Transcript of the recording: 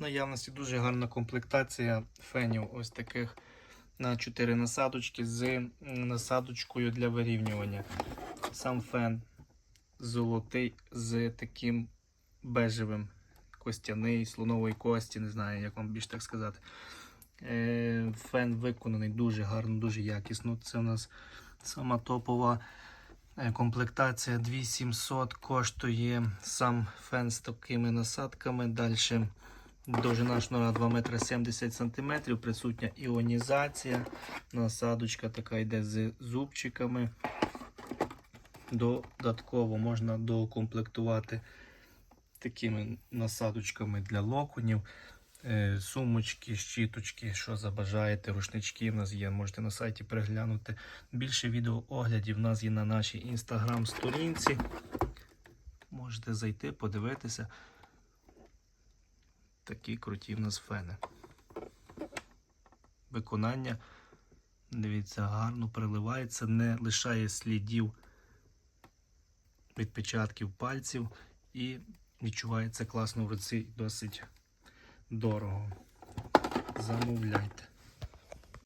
Наявності дуже гарна комплектація фенів ось таких на 4 насадочки з насадочкою для вирівнювання. Сам фен золотий з таким бежевим костяний, слонової кості, не знаю, як вам більш так сказати. Е, Фен виконаний дуже гарно, дуже якісно. Це у нас сама топова е, комплектація 2700 коштує сам фен з такими насадками. Далі довжина шнура 2 метри 70 см, присутня іонізація. Насадочка така йде з зубчиками. Додатково можна доукомплектувати такими насадочками для локонів, е, сумочки, щіточки, що забажаєте, рушнички в нас є, можете на сайті переглянути. Більше відеооглядів в нас є на нашій інстаграм-сторінці. Можете зайти, подивитися. Такі круті в нас фени. Виконання, дивіться, гарно приливається, не лишає слідів відпечатків пальців і відчувається класно в руці досить дорого. Замовляйте.